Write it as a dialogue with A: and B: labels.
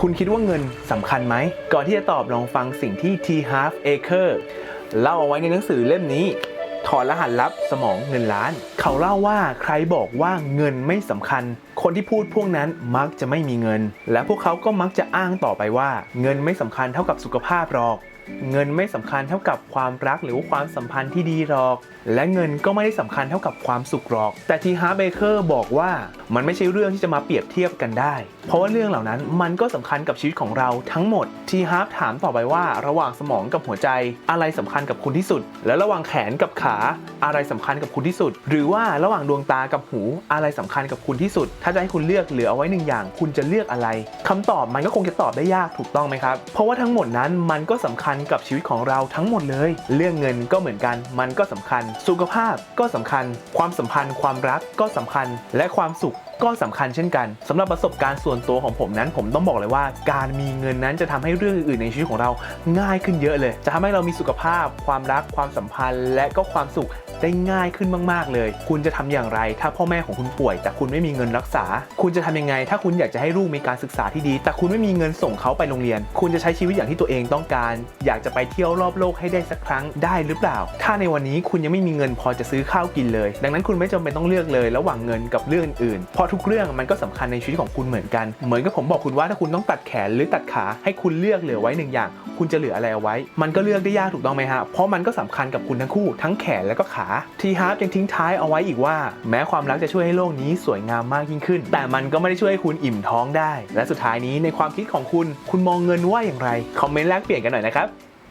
A: คุณคิดว่าเงินสำคัญไหม ก่อนที่จะตอบลองฟังสิ่งที่ T Half Acre เล่าเอาไว้ในหนังสือเล่มนี้ ถอดรหัสลับสมองเงินล้าน เขาเล่าว่าใครบอกว่าเงินไม่สำคัญ คนที่พูดพวกนั้นมักจะไม่มีเงิน และพวกเขาก็มักจะอ้างต่อไปว่า เงินไม่สำคัญเท่ากับสุขภาพหรอกเงินไม่สำคัญเท่ากับความรักหรือว่าความสัมพันธ์ที่ดีหรอก และเงินก็ไม่ได้สำคัญเท่ากับความสุขหรอก แต่ทีฮาร์เบเกอร์บอกว่ามันไม่ใช่เรื่องที่จะมาเปรียบเทียบกันได้ เพราะว่าเรื่องเหล่านั้นมันก็สำคัญกับชีวิตของเราทั้งหมด ทีฮาร์ถามต่อไปว่าระหว่างสมองกับหัวใจ อะไรสำคัญกับคุณที่สุด และระหว่างแขนกับขาอะไรสำคัญกับคุณที่สุด หรือว่าระหว่างดวงตากับหูอะไรสำคัญกับคุณที่สุด ถ้าจะให้คุณเลือกเหลือเอาไว้หนึ่งอย่าง คุณจะเลือกอะไรคำตอบมันก็คงจะตอบได้ยากถูกต้องไหมครับ เพราะว่าทั้งหมดนั้นมันก็สำคัญกับชีวิตของเราทั้งหมดเลย เรื่องเงินก็เหมือนกัน มันก็สำคัญ สุขภาพก็สำคัญ ความสัมพันธ์ ความรักก็สำคัญ และความสุขก็สำคัญเช่นกันสำหรับประสบการณ์ส่วนตัวของผมนั้น ผมต้องบอกเลยว่าการมีเงินนั้นจะทำให้เรื่องอื่นในชีวิตของเราง่ายขึ้นเยอะเลย จะทำให้เรามีสุขภาพ ความรักความสัมพันธ์ และก็ความสุขได้ง่ายขึ้นมาก ๆ เลย คุณจะทำอย่างไร ถ้าพ่อแม่ของคุณป่วย แต่คุณไม่มีเงินรักษา คุณจะทำยังไง ถ้าคุณอยากจะให้ลูกมีการศึกษาที่ดี แต่คุณไม่มีเงินส่งเขาไปโรงเรียน คุณจะใช้ชีวิตอย่างที่ตัวเองต้องการ อยากจะไปเที่ยวรอบโลกให้ได้สักครั้งได้หรือเปล่า ถ้าในวันนี้คุณยังไม่มีเงินพอจะซื้อข้าวกินเลย ดังนั้นคุณไม่จำเป็นต้องเลือกเลย ระหว่างเงินกับเรื่องอื่นเพราะทุกเรื่องมันก็สำคัญในชีวิตของคุณเหมือนกัน เหมือนกับผมบอกคุณว่าถ้าคุณต้องตัดแขนหรือตัดขาให้คุณเลือกเหลือไว้หนึ่งอย่าง คุณจะเหลืออะไรเอาไว้ มันก็เลือกได้ยากถูกต้องไหมฮะเพราะมันก็สำคัญกับคุณทั้งคู่ทั้งแขนและก็ขาทีฮาร์ปยังทิ้งท้ายเอาไว้อีกว่า แม้ความรักจะช่วยให้โลกนี้สวยงามมากยิ่งขึ้น แต่มันก็ไม่ได้ช่วยให้คุณอิ่มท้องได้ และสุดท้ายนี้ในความคิดของคุณ คุณมองเงินว่าอย่างไรคอมเมนต์แลกเปลี่ยนกันหน่อยนะครับ